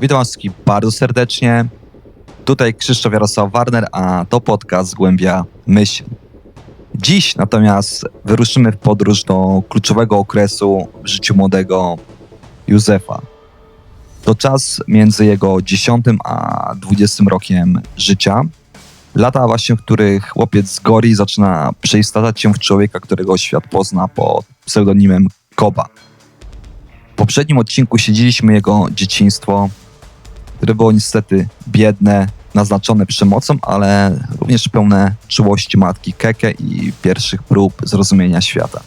Witam wszystkich bardzo serdecznie. Tutaj Krzysztof Jarosław Warner, a to podcast Głębia Myśl. Dziś natomiast wyruszymy w podróż do kluczowego okresu w życiu młodego Józefa. To czas między jego 10 a 20 rokiem życia. Lata właśnie, w których chłopiec z Gori zaczyna przeistarzać się w człowieka, którego świat pozna pod pseudonimem Koba. W poprzednim odcinku siedzieliśmy jego dzieciństwo, które było niestety biedne, naznaczone przemocą, ale również pełne czułości matki Keke i pierwszych prób zrozumienia świata.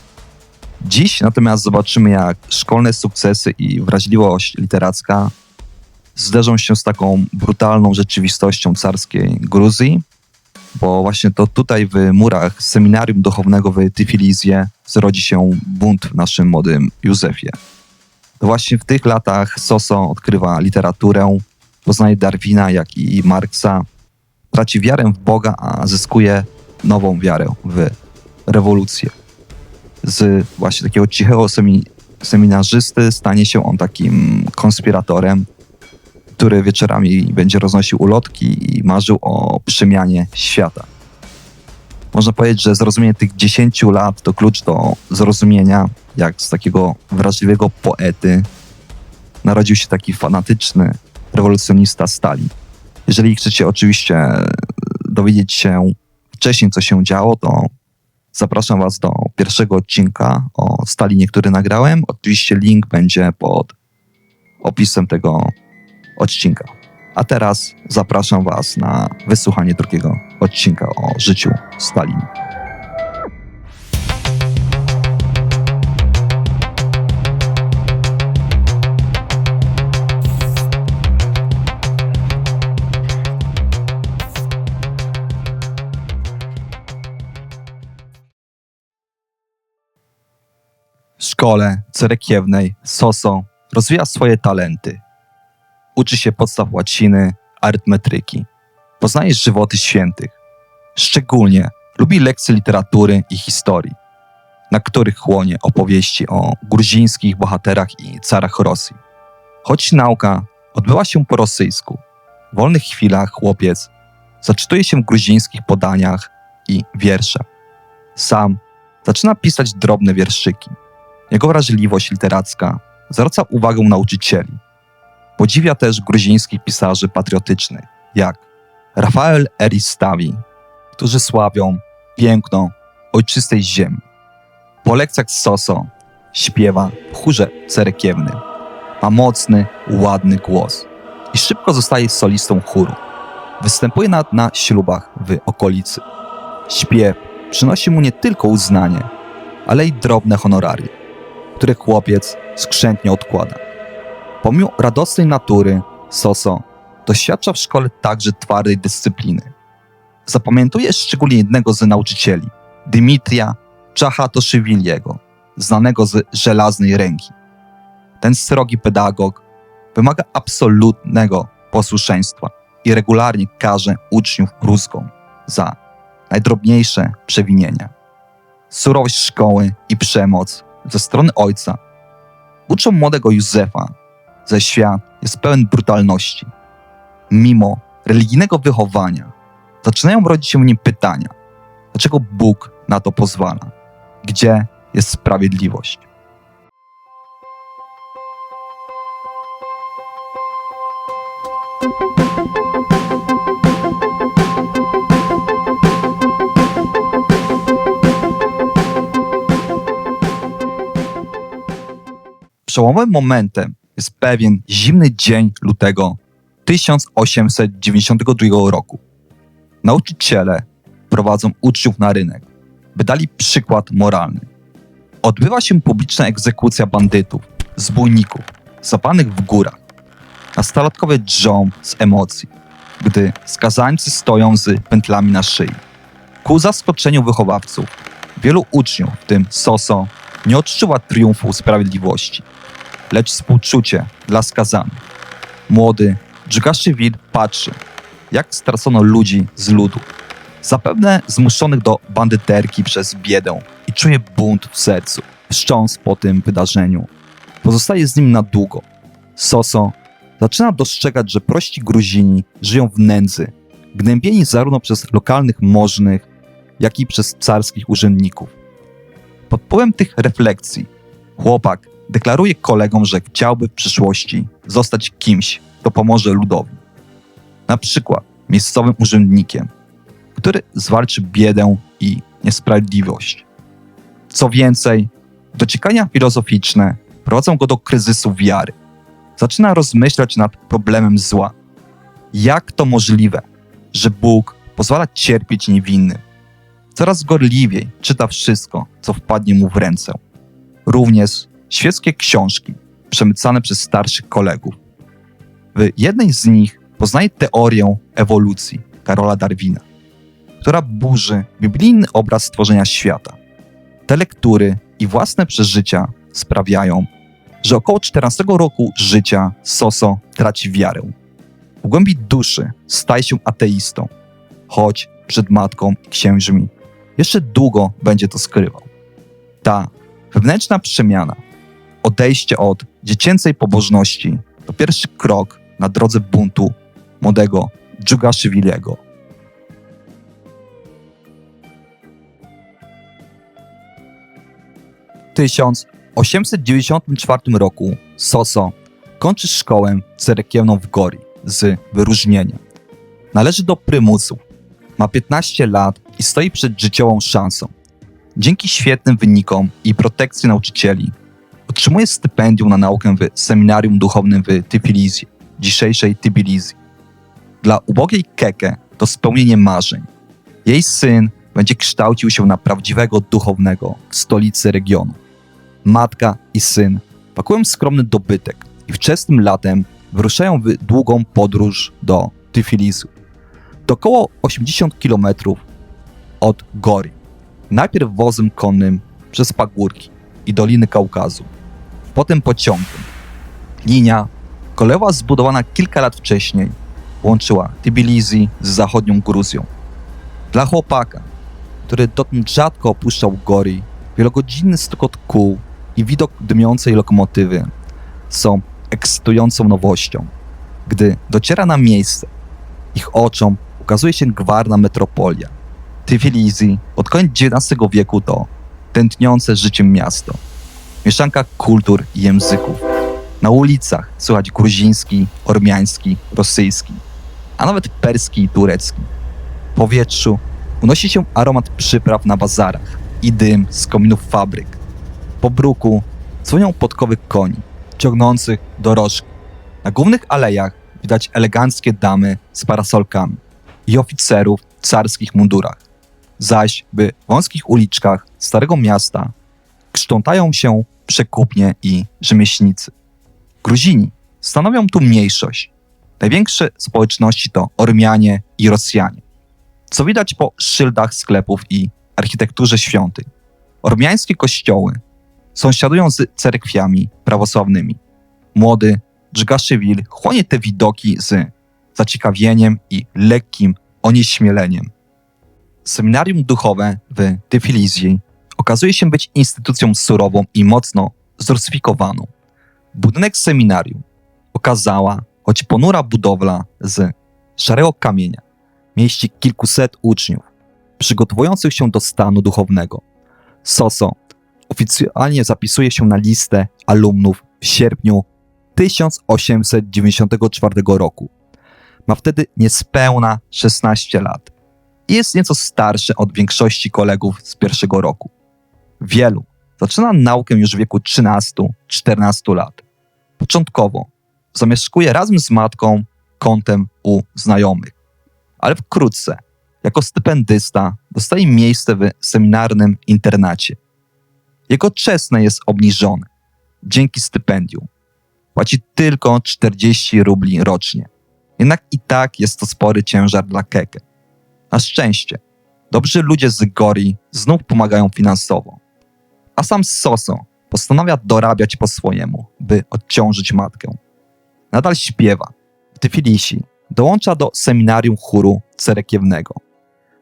Dziś natomiast zobaczymy, jak szkolne sukcesy i wrażliwość literacka zderzą się z taką brutalną rzeczywistością carskiej Gruzji, bo właśnie to tutaj w murach seminarium duchownego w Tyfilizie zrodzi się bunt w naszym młodym Józefie. To właśnie w tych latach Soso odkrywa literaturę, poznaje Darwina, jak i Marksa, traci wiarę w Boga, a zyskuje nową wiarę w rewolucję. Z właśnie takiego cichego semi, seminarzysty stanie się on takim konspiratorem, który wieczorami będzie roznosił ulotki i marzył o przemianie świata. Można powiedzieć, że zrozumienie tych 10 lat to klucz do zrozumienia, jak z takiego wrażliwego poety narodził się taki fanatyczny rewolucjonista Stalin. Jeżeli chcecie oczywiście dowiedzieć się wcześniej, co się działo, to zapraszam Was do pierwszego odcinka o Stalinie, który nagrałem. Oczywiście link będzie pod opisem tego odcinka. A teraz zapraszam Was na wysłuchanie drugiego odcinka o życiu Stalin. Szkole cerekiewnej Soso rozwija swoje talenty. Uczy się podstaw łaciny, arytmetryki. Poznaje żywoty świętych. Szczególnie lubi lekcje literatury i historii, na których chłonie opowieści o gruzińskich bohaterach i carach Rosji. Choć nauka odbyła się po rosyjsku, w wolnych chwilach chłopiec zaczytuje się w gruzińskich podaniach i wierszach. Sam zaczyna pisać drobne wierszyki. Jego wrażliwość literacka zwraca uwagę nauczycieli. Podziwia też gruzińskich pisarzy patriotycznych, jak Rafael Eristawi, którzy sławią piękno ojczystej ziemi. Po lekcjach z Soso śpiewa w chórze cerekiewnym. Ma mocny, ładny głos i szybko zostaje solistą chóru. Występuje nawet na ślubach w okolicy. Śpiew przynosi mu nie tylko uznanie, ale i drobne honorarium które chłopiec skrzętnie odkłada. Pomimo radosnej natury, Soso doświadcza w szkole także twardej dyscypliny. Zapamiętuje szczególnie jednego z nauczycieli, Dymitria Czachatoszywiliego, znanego z żelaznej ręki. Ten srogi pedagog wymaga absolutnego posłuszeństwa i regularnie karze uczniów gruzką za najdrobniejsze przewinienia. Surowość szkoły i przemoc ze strony ojca uczą młodego Józefa, że świat jest pełen brutalności. Mimo religijnego wychowania zaczynają rodzić się w nim pytania, dlaczego Bóg na to pozwala, gdzie jest sprawiedliwość. Przełomowym momentem jest pewien zimny dzień lutego 1892 roku. Nauczyciele prowadzą uczniów na rynek, by dali przykład moralny. Odbywa się publiczna egzekucja bandytów, zbójników, zapanych w górach. Nastolatkowie drżą z emocji, gdy skazańcy stoją z pętlami na szyi. Ku zaskoczeniu wychowawców, wielu uczniów, w tym Soso, nie odczuwa triumfu sprawiedliwości lecz współczucie dla skazanych. Młody, Dżugaszywid patrzy, jak stracono ludzi z ludu, zapewne zmuszonych do bandyterki przez biedę i czuje bunt w sercu, wszcząc po tym wydarzeniu. Pozostaje z nim na długo. Soso zaczyna dostrzegać, że prości Gruzini żyją w nędzy, gnębieni zarówno przez lokalnych możnych, jak i przez carskich urzędników. Pod wpływem tych refleksji chłopak deklaruje kolegom, że chciałby w przyszłości zostać kimś, kto pomoże ludowi. Na przykład miejscowym urzędnikiem, który zwalczy biedę i niesprawiedliwość. Co więcej, dociekania filozoficzne prowadzą go do kryzysu wiary. Zaczyna rozmyślać nad problemem zła. Jak to możliwe, że Bóg pozwala cierpieć niewinnym? Coraz gorliwiej czyta wszystko, co wpadnie mu w ręce. Również świeckie książki przemycane przez starszych kolegów. W jednej z nich poznaje teorię ewolucji Karola Darwina, która burzy biblijny obraz stworzenia świata. Te lektury i własne przeżycia sprawiają, że około 14 roku życia Soso traci wiarę. W głębi duszy staje się ateistą, choć przed matką i księżmi jeszcze długo będzie to skrywał. Ta wewnętrzna przemiana, odejście od dziecięcej pobożności to pierwszy krok na drodze buntu młodego Dżugaszywilego. W 1894 roku Soso kończy szkołę cerekielną w Gori z wyróżnieniem. Należy do prymusów. Ma 15 lat i stoi przed życiową szansą. Dzięki świetnym wynikom i protekcji nauczycieli otrzymuje stypendium na naukę w seminarium duchownym w Tbilisi, dzisiejszej Tbilisi. Dla ubogiej Keke to spełnienie marzeń. Jej syn będzie kształcił się na prawdziwego duchownego w stolicy regionu. Matka i syn pakują skromny dobytek i wczesnym latem wyruszają w długą podróż do Tbilisu. To około 80 km od Gori. Najpierw wozem konnym przez pagórki i doliny Kaukazu, potem pociągiem. Linia kolejowa zbudowana kilka lat wcześniej łączyła Tbilisi z zachodnią Gruzją. Dla chłopaka, który dotąd rzadko opuszczał Gori, wielogodzinny stukot kół i widok dymiącej lokomotywy są ekscytującą nowością. Gdy dociera na miejsce, ich oczom ukazuje się gwarna metropolia. Tbilisi od koniec XIX wieku to tętniące życiem miasto. Mieszanka kultur i języków. Na ulicach słychać gruziński, ormiański, rosyjski, a nawet perski i turecki. W powietrzu unosi się aromat przypraw na bazarach i dym z kominów fabryk. Po bruku dzwonią podkowy koni, ciągnących dorożki. Na głównych alejach widać eleganckie damy z parasolkami i oficerów w carskich mundurach. Zaś by w wąskich uliczkach Starego Miasta kształtają się przekupnie i rzemieślnicy. Gruzini stanowią tu mniejszość. Największe społeczności to Ormianie i Rosjanie. Co widać po szyldach sklepów i architekturze świątyń. Ormiańskie kościoły sąsiadują z cerkwiami prawosławnymi. Młody Dżgaszywil chłonie te widoki z zaciekawieniem i lekkim onieśmieleniem. Seminarium duchowe w Tbilisi okazuje się być instytucją surową i mocno zrusyfikowaną. Budynek seminarium okazała, choć ponura budowla z szarego kamienia, mieści kilkuset uczniów przygotowujących się do stanu duchownego. Soso oficjalnie zapisuje się na listę alumnów w sierpniu 1894 roku. Ma wtedy niespełna 16 lat i jest nieco starszy od większości kolegów z pierwszego roku. Wielu zaczyna naukę już w wieku 13-14 lat. Początkowo zamieszkuje razem z matką kątem u znajomych, ale wkrótce jako stypendysta dostaje miejsce w seminarnym internacie. Jego czesne jest obniżone dzięki stypendium. Płaci tylko 40 rubli rocznie. Jednak i tak jest to spory ciężar dla Keke. Na szczęście, dobrzy ludzie z Gori znów pomagają finansowo. A sam Soso postanawia dorabiać po swojemu, by odciążyć matkę. Nadal śpiewa. W Tbilisi dołącza do seminarium chóru cerekiewnego,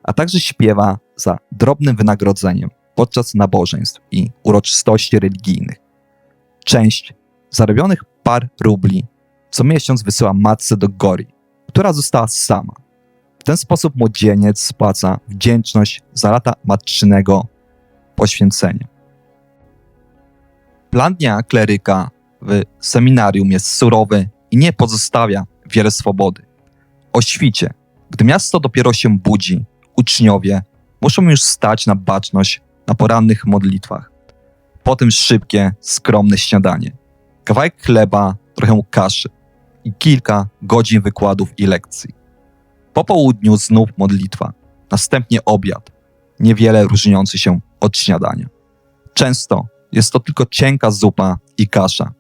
a także śpiewa za drobnym wynagrodzeniem podczas nabożeństw i uroczystości religijnych. Część zarobionych par rubli co miesiąc wysyła matce do Gori, która została sama. W ten sposób młodzieniec spłaca wdzięczność za lata matczynego poświęcenia. Plan dnia kleryka w seminarium jest surowy i nie pozostawia wiele swobody. O świcie, gdy miasto dopiero się budzi, uczniowie muszą już stać na baczność na porannych modlitwach. Potem szybkie, skromne śniadanie. Kawałek chleba, trochę kaszy i kilka godzin wykładów i lekcji. Po południu znów modlitwa, następnie obiad, niewiele różniący się od śniadania. Często jest to tylko cienka zupa i kasza.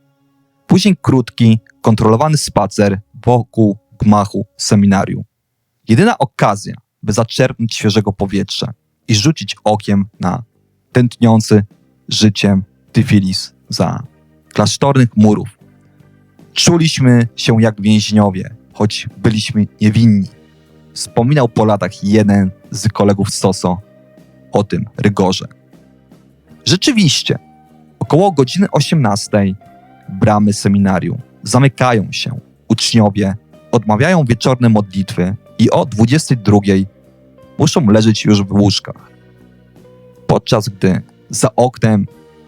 Później krótki, kontrolowany spacer wokół gmachu seminarium. Jedyna okazja, by zaczerpnąć świeżego powietrza i rzucić okiem na tętniący życiem Tyfilis za klasztornych murów. Czuliśmy się jak więźniowie, choć byliśmy niewinni. Wspominał po latach jeden z kolegów Soso o tym rygorze. Rzeczywiście, około godziny 18 bramy seminarium zamykają się. Uczniowie odmawiają wieczorne modlitwy i o 22 muszą leżeć już w łóżkach. Podczas gdy za oknem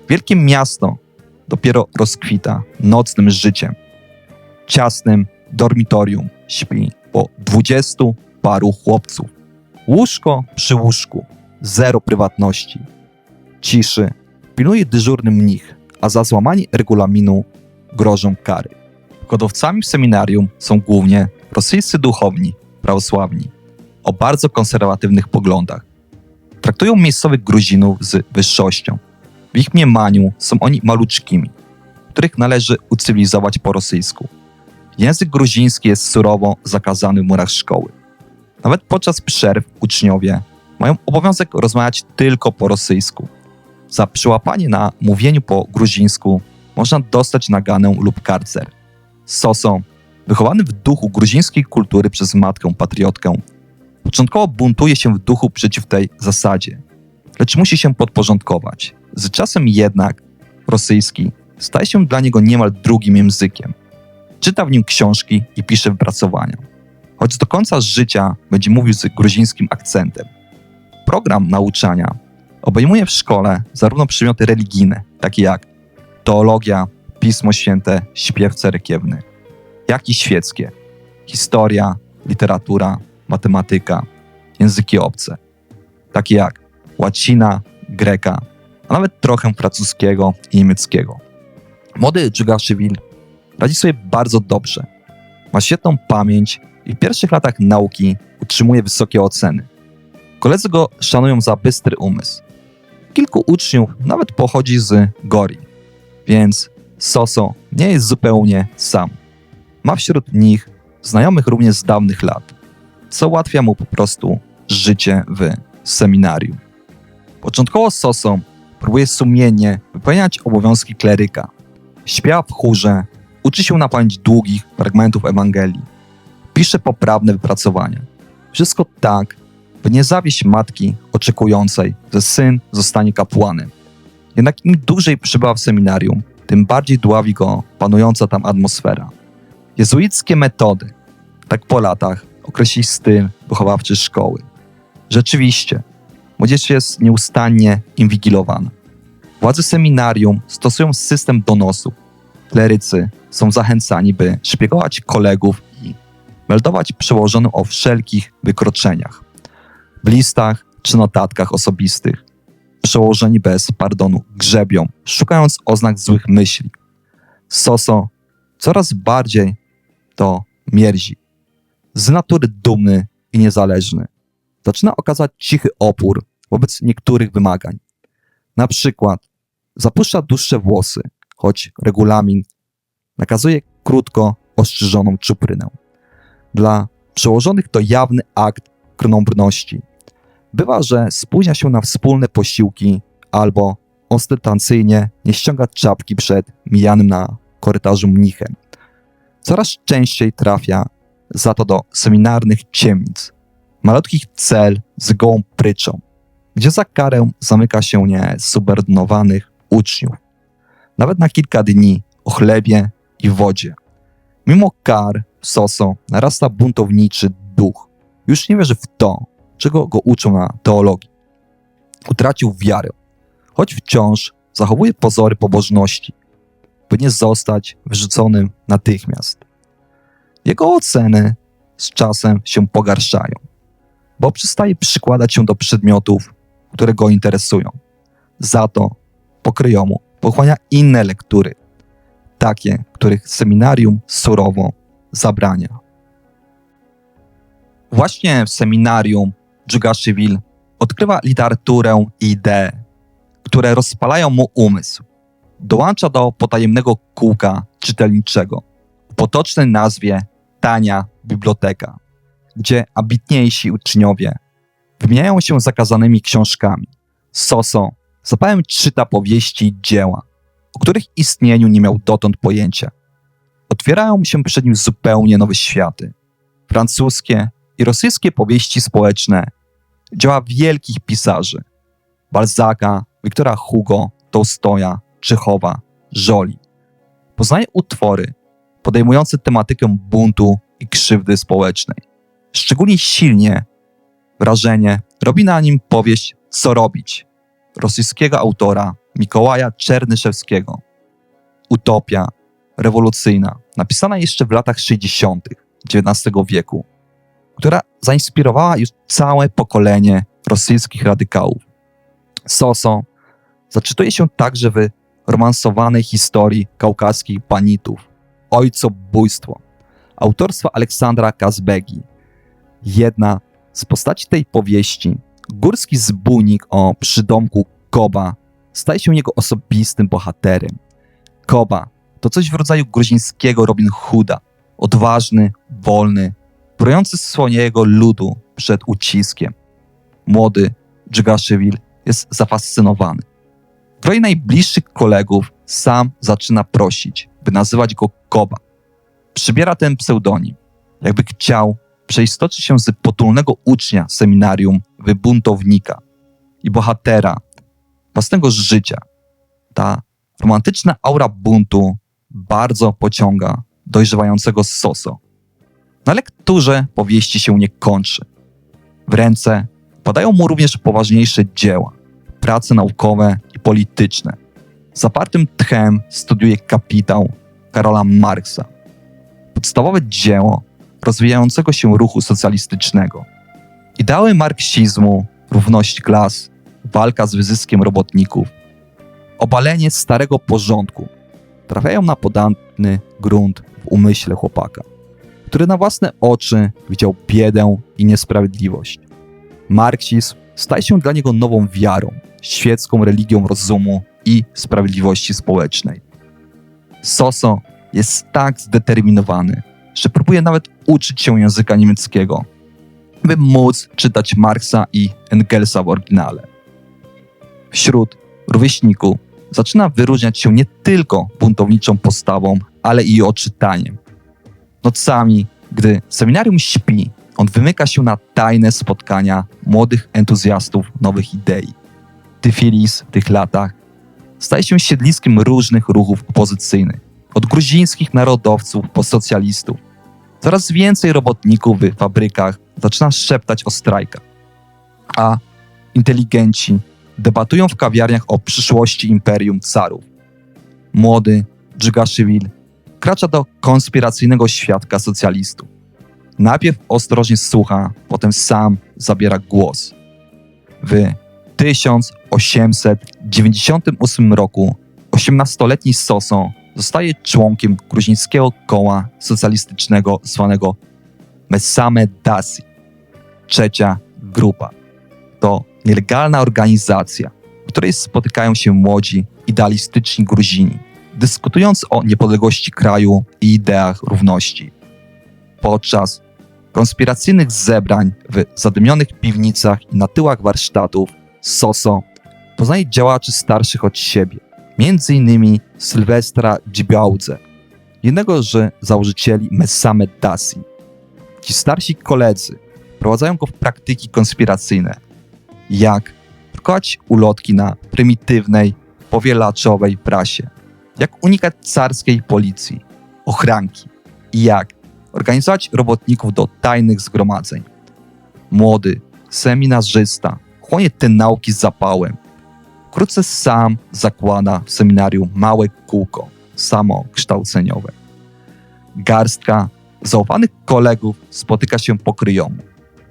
wielkie miasto dopiero rozkwita nocnym życiem. Ciasnym dormitorium śpi po dwudziestu paru chłopców. Łóżko przy łóżku, zero prywatności. Ciszy pilnuje dyżurny mnich, a za złamanie regulaminu grożą kary. Kodowcami w seminarium są głównie rosyjscy duchowni, prawosławni, o bardzo konserwatywnych poglądach. Traktują miejscowych Gruzinów z wyższością. W ich mniemaniu są oni maluczkimi, których należy ucywilizować po rosyjsku. Język gruziński jest surowo zakazany w murach szkoły. Nawet podczas przerw uczniowie mają obowiązek rozmawiać tylko po rosyjsku. Za przyłapanie na mówieniu po gruzińsku można dostać naganę lub karcer. Soso, wychowany w duchu gruzińskiej kultury przez matkę patriotkę, początkowo buntuje się w duchu przeciw tej zasadzie, lecz musi się podporządkować. Z czasem jednak rosyjski staje się dla niego niemal drugim językiem. Czyta w nim książki i pisze wypracowania. Choć do końca życia będzie mówił z gruzińskim akcentem. Program nauczania obejmuje w szkole zarówno przedmioty religijne, takie jak teologia, Pismo Święte, śpiew cerekiewny, jak i świeckie, historia, literatura, matematyka, języki obce, takie jak łacina, greka, a nawet trochę francuskiego i niemieckiego. Młody Dżugaszywil radzi sobie bardzo dobrze. Ma świetną pamięć i w pierwszych latach nauki utrzymuje wysokie oceny. Koledzy go szanują za bystry umysł. Kilku uczniów nawet pochodzi z Gori, więc Soso nie jest zupełnie sam. Ma wśród nich znajomych również z dawnych lat, co ułatwia mu po prostu życie w seminarium. Początkowo Soso próbuje sumiennie wypełniać obowiązki kleryka. Śpiewa w chórze, uczy się na pamięć długich fragmentów Ewangelii, pisze poprawne wypracowania. Wszystko tak, by nie zawieść matki oczekującej, że syn zostanie kapłanem. Jednak im dłużej przybywa w seminarium, tym bardziej dławi go panująca tam atmosfera. Jezuickie metody, tak po latach, określi styl wychowawczy szkoły. Rzeczywiście, młodzież jest nieustannie inwigilowana. Władze seminarium stosują system donosu. Klerycy są zachęcani, by szpiegować kolegów i meldować przełożonym o wszelkich wykroczeniach. W listach czy notatkach osobistych przełożeni bez pardonu grzebią, szukając oznak złych myśli. Soso coraz bardziej to mierzi. Z natury dumny i niezależny. Zaczyna okazać cichy opór wobec niektórych wymagań. Na przykład zapuszcza dłuższe włosy, choć regulamin nakazuje krótko ostrzyżoną czuprynę. Dla przełożonych to jawny akt krnąbrności. Bywa, że spóźnia się na wspólne posiłki albo ostentacyjnie nie ściąga czapki przed mijanym na korytarzu mnichem. Coraz częściej trafia za to do seminarnych ciemnic, malutkich cel z gołą pryczą, gdzie za karę zamyka się niesubordynowanych uczniów. Nawet na kilka dni o chlebie i wodzie. Mimo kar, Soso narasta buntowniczy duch. Już nie wierzy w to, czego go uczą na teologii. Utracił wiarę, choć wciąż zachowuje pozory pobożności, by nie zostać wyrzuconym natychmiast. Jego oceny z czasem się pogarszają, bo przestaje przykładać się do przedmiotów, które go interesują. Za to pokryjomu pochłania inne lektury, takie, których seminarium surowo zabrania. Właśnie w seminarium Dżugaszywil odkrywa literaturę i idee, które rozpalają mu umysł. Dołącza do potajemnego kółka czytelniczego w potocznej nazwie Tania Biblioteka, gdzie ambitniejsi uczniowie wymieniają się zakazanymi książkami. Soso zapałem czyta powieści i dzieła, o których istnieniu nie miał dotąd pojęcia. Otwierają mu się przed nim zupełnie nowe światy. Francuskie i rosyjskie powieści społeczne, dzieła wielkich pisarzy. Balzaka, Wiktora Hugo, Tolstoja, Czechowa, Żoli. Poznaje utwory podejmujące tematykę buntu i krzywdy społecznej. Szczególnie silnie wrażenie robi na nim powieść Co robić rosyjskiego autora Mikołaja Czernyszewskiego. Utopia rewolucyjna, napisana jeszcze w latach 60. XIX wieku, która zainspirowała już całe pokolenie rosyjskich radykałów. Soso zaczytuje się także w romansowanej historii kaukaskich panitów Ojcobójstwo autorstwa Aleksandra Kazbegi. Jedna z postaci tej powieści, górski zbójnik o przydomku Koba, staje się jego osobistym bohaterem. Koba to coś w rodzaju gruzińskiego Robin Hooda, odważny, wolny, brojący swojego ludu przed uciskiem. Młody Dżgaszywil jest zafascynowany. Troje najbliższych kolegów sam zaczyna prosić, by nazywać go Koba. Przybiera ten pseudonim, jakby chciał przeistoczyć się z potulnego ucznia seminarium w buntownika i bohatera własnego życia. Ta romantyczna aura buntu bardzo pociąga dojrzewającego Soso. Na lekturze powieści się nie kończy. W ręce padają mu również poważniejsze dzieła, prace naukowe i polityczne. Zapartym tchem studiuje kapitał Karola Marksa. Podstawowe dzieło rozwijającego się ruchu socjalistycznego. Ideały marksizmu, równość klas, walka z wyzyskiem robotników, obalenie starego porządku trafiają na podatny grunt w umyśle chłopaka, który na własne oczy widział biedę i niesprawiedliwość. Marksizm staje się dla niego nową wiarą, świecką religią rozumu i sprawiedliwości społecznej. Soso jest tak zdeterminowany, że próbuje nawet uczyć się języka niemieckiego, by móc czytać Marksa i Engelsa w oryginale. Wśród rówieśników zaczyna wyróżniać się nie tylko buntowniczą postawą, ale i oczytaniem. Nocami, gdy seminarium śpi, on wymyka się na tajne spotkania młodych entuzjastów nowych idei. Tyfilis w tych latach staje się siedliskiem różnych ruchów opozycyjnych, od gruzińskich narodowców po socjalistów. Coraz więcej robotników w fabrykach zaczyna szeptać o strajkach, a inteligenci debatują w kawiarniach o przyszłości imperium carów. Młody Dżigaszywil kracza do konspiracyjnego świadka socjalistów. Najpierw ostrożnie słucha, potem sam zabiera głos. W 1898 roku 18-letni Soso zostaje członkiem gruzińskiego koła socjalistycznego zwanego Mesame Dasi. Trzecia grupa to nielegalna organizacja, w której spotykają się młodzi, idealistyczni Gruzini, dyskutując o niepodległości kraju i ideach równości. Podczas konspiracyjnych zebrań w zadymionych piwnicach i na tyłach warsztatów Soso poznaje działaczy starszych od siebie, m.in. Sylwestra Dzibiałdze, jednego z założycieli Messame Dasi. Ci starsi koledzy prowadzają go w praktyki konspiracyjne, jak drukować ulotki na prymitywnej, powielaczowej prasie, jak unikać carskiej policji, ochranki, i jak organizować robotników do tajnych zgromadzeń. Młody, seminarzysta, chłonie te nauki z zapałem. Wkrótce sam zakłada w seminarium małe kółko samokształceniowe. Garstka zaufanych kolegów spotyka się po kryjomu,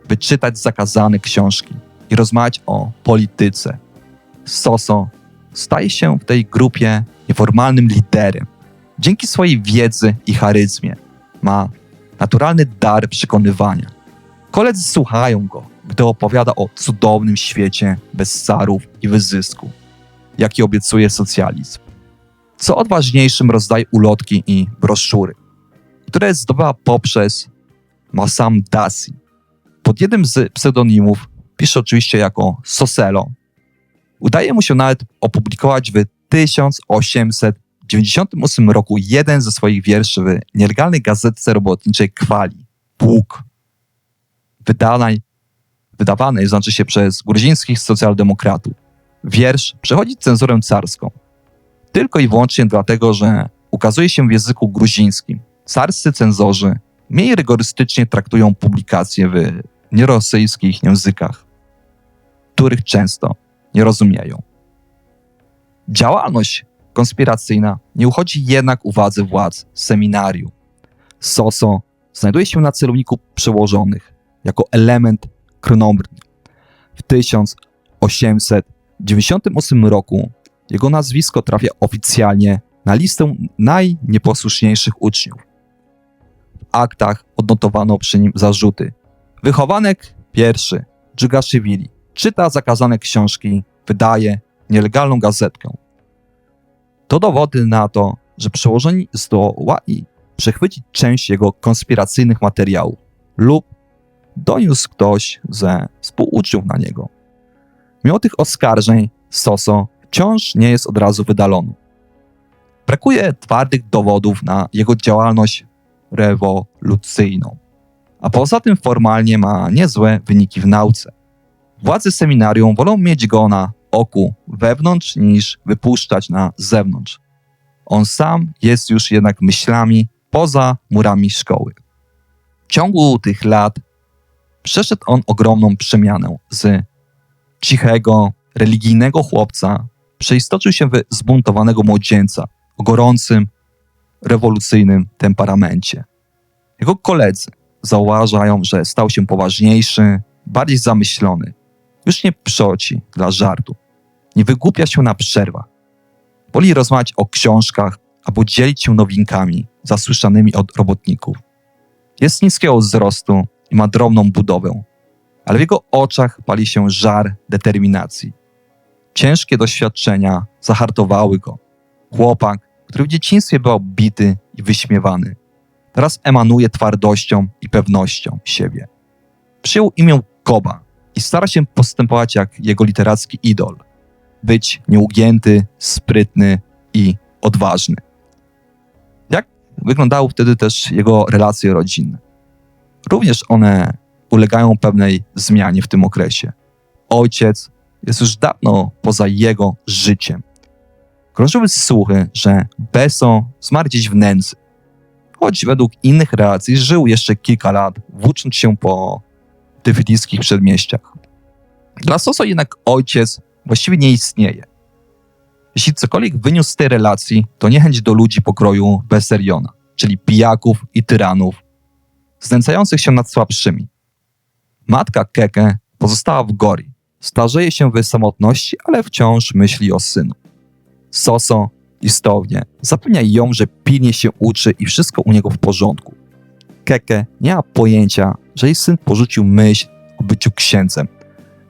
by czytać zakazane książki i rozmawiać o polityce. Soso staje się w tej grupie nieformalnym liderem. Dzięki swojej wiedzy i charyzmie ma naturalny dar przekonywania. Koledzy słuchają go, gdy opowiada o cudownym świecie bez sarów i wyzysku, jaki obiecuje socjalizm. Co odważniejszym rozdaje ulotki i broszury, które zdobywa poprzez Masam Dasi. Pod jednym z pseudonimów pisze oczywiście jako Soselo. Udaje mu się nawet opublikować w 1898 roku jeden ze swoich wierszy w nielegalnej gazetce robotniczej Kwali, Pług, wydanej, wydawanej znaczy się przez gruzińskich socjaldemokratów. Wiersz przechodzi cenzurę carską. Tylko i wyłącznie dlatego, że ukazuje się w języku gruzińskim. Carscy cenzorzy mniej rygorystycznie traktują publikacje w nierosyjskich językach, których często nie rozumieją. Działalność konspiracyjna nie uchodzi jednak uwadze władz seminarium. Soso znajduje się na celowniku przełożonych jako element chronobrni. W 1898 roku jego nazwisko trafia oficjalnie na listę najnieposłuszniejszych uczniów. W aktach odnotowano przy nim zarzuty. Wychowanek pierwszy, Dżugaszywili, czyta zakazane książki, wydaje nielegalną gazetkę. To dowody na to, że przełożeni zdołali przechwycić część jego konspiracyjnych materiałów lub doniósł ktoś ze współuczniów na niego. Mimo tych oskarżeń, Soso wciąż nie jest od razu wydalony. Brakuje twardych dowodów na jego działalność rewolucyjną, a poza tym formalnie ma niezłe wyniki w nauce. Władze seminarium wolą mieć go na oku wewnątrz niż wypuszczać na zewnątrz. On sam jest już jednak myślami poza murami szkoły. W ciągu tych lat przeszedł on ogromną przemianę z cichego, religijnego chłopca przeistoczył się w zbuntowanego młodzieńca o gorącym, rewolucyjnym temperamencie. Jego koledzy zauważają, że stał się poważniejszy, bardziej zamyślony. Już nie pszoci dla żartu. Nie wygłupia się na przerwach. Woli rozmawiać o książkach albo dzielić się nowinkami zasłyszanymi od robotników. Jest niskiego wzrostu i ma drobną budowę, ale w jego oczach pali się żar determinacji. Ciężkie doświadczenia zahartowały go. Chłopak, który w dzieciństwie był bity i wyśmiewany, teraz emanuje twardością i pewnością siebie. Przyjął imię Koba i stara się postępować jak jego literacki idol. Być nieugięty, sprytny i odważny. Jak wyglądały wtedy też jego relacje rodzinne? Również one ulegają pewnej zmianie w tym okresie. Ojciec jest już dawno poza jego życiem. Krążyły słuchy, że Beso zmarł gdzieś w nędzy, choć według innych relacji żył jeszcze kilka lat, włócząc się po tyfiliskich przedmieściach. Dla Soso jednak ojciec właściwie nie istnieje. Jeśli cokolwiek wyniósł z tej relacji, to niechęć do ludzi pokroju Beseriona, czyli pijaków i tyranów, znęcających się nad słabszymi. Matka Keke pozostała w Gori. Starzeje się w samotności, ale wciąż myśli o synu. Soso listownie zapewnia ją, że pilnie się uczy i wszystko u niego w porządku. Keke nie ma pojęcia, że jej syn porzucił myśl o byciu księdzem.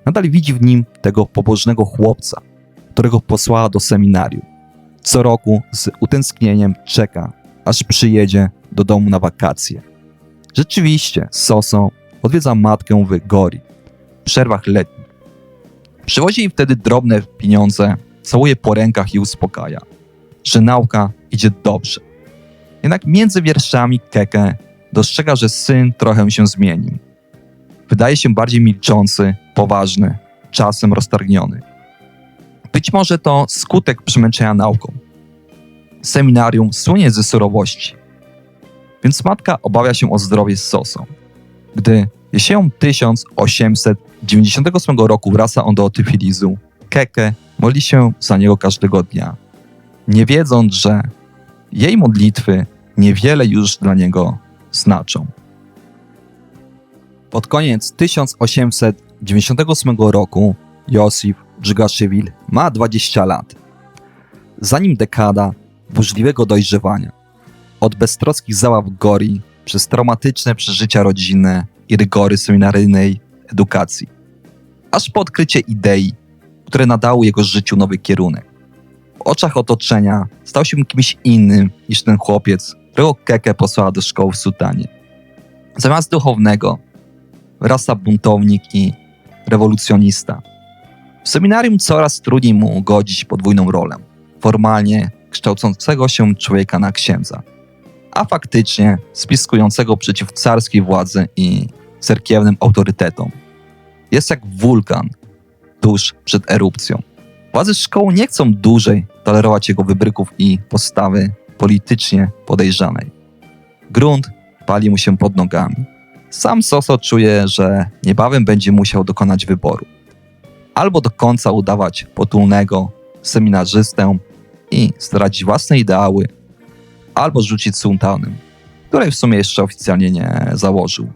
Nadal widzi w nim tego pobożnego chłopca, którego posłała do seminarium. Co roku z utęsknieniem czeka, aż przyjedzie do domu na wakacje. Rzeczywiście, Soso odwiedza matkę w Gori, w przerwach letnich. Przywozi jej wtedy drobne pieniądze, całuje po rękach i uspokaja, że nauka idzie dobrze. Jednak między wierszami Keke dostrzega, że syn trochę się zmienił. Wydaje się bardziej milczący, poważny, czasem roztargniony. Być może to skutek przemęczenia nauką. Seminarium słynie ze surowości. więc matka obawia się o zdrowie Sosą. Gdy jesienią 1898 roku wraca on do Tyfilizu, Keke modli się za niego każdego dnia, nie wiedząc, że jej modlitwy niewiele już dla niego znaczą. Pod koniec 1898 roku Josif Dżigaszywil ma 20 lat. Zanim dekada burzliwego dojrzewania, od beztroskich zaław Gori przez traumatyczne przeżycia rodzinne i rygory seminaryjnej edukacji, aż po odkrycie idei, które nadały jego życiu nowy kierunek. W oczach otoczenia stał się kimś innym niż ten chłopiec, którego Keke posłała do szkoły w Sutanie. Zamiast duchownego, wyrasta buntownik i rewolucjonista. W seminarium coraz trudniej mu ugodzić podwójną rolę. Formalnie kształcącego się człowieka na księdza, a faktycznie spiskującego przeciw carskiej władzy i cerkiewnym autorytetom. Jest jak wulkan tuż przed erupcją. Władze szkoły nie chcą dłużej tolerować jego wybryków i postawy politycznie podejrzanej. Grunt pali mu się pod nogami. Sam Soso czuje, że niebawem będzie musiał dokonać wyboru. Albo do końca udawać potulnego seminarzystę i zdradzić własne ideały, albo rzucić sultanem, której w sumie jeszcze oficjalnie nie założył,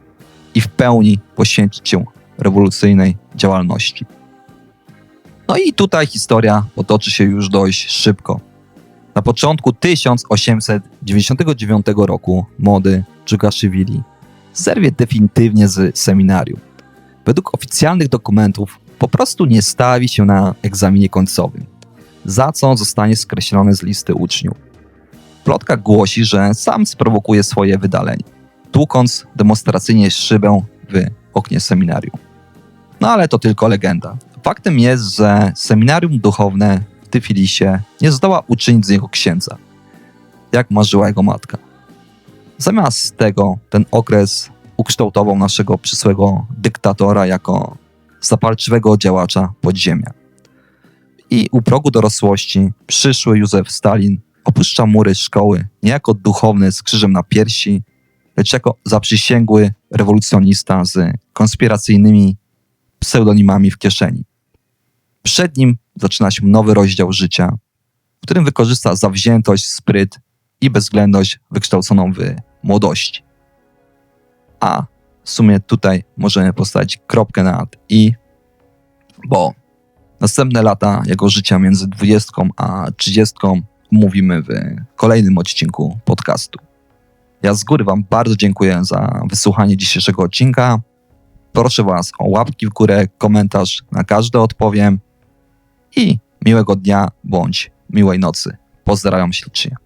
i w pełni poświęcić się rewolucyjnej działalności. No i tutaj historia potoczy się już dość szybko. Na początku 1899 roku młody Dżugaszywili zerwie definitywnie z seminarium. Według oficjalnych dokumentów po prostu nie stawi się na egzaminie końcowym, za co zostanie skreślony z listy uczniów. Plotka głosi, że sam sprowokuje swoje wydalenie, tłukąc demonstracyjnie szybę w oknie seminarium. No ale to tylko legenda. Faktem jest, że seminarium duchowne Tyfilisie nie zdoła uczynić z niego księdza, jak marzyła jego matka. Zamiast tego ten okres ukształtował naszego przysłego dyktatora jako zapalczywego działacza podziemia. I u progu dorosłości przyszły Józef Stalin opuszcza mury szkoły nie jako duchowny z krzyżem na piersi, lecz jako zaprzysięgły rewolucjonista z konspiracyjnymi pseudonimami w kieszeni. Przed nim zaczyna się nowy rozdział życia, w którym wykorzysta zawziętość, spryt i bezwzględność wykształconą w młodości. A w sumie tutaj możemy postawić kropkę nad i, bo następne lata jego życia między 20 a 30 mówimy w kolejnym odcinku podcastu. Ja z góry Wam bardzo dziękuję za wysłuchanie dzisiejszego odcinka. Proszę Was o łapki w górę, komentarz, na każdy odpowiem i miłego dnia bądź miłej nocy. Pozdrawiam ślicznie.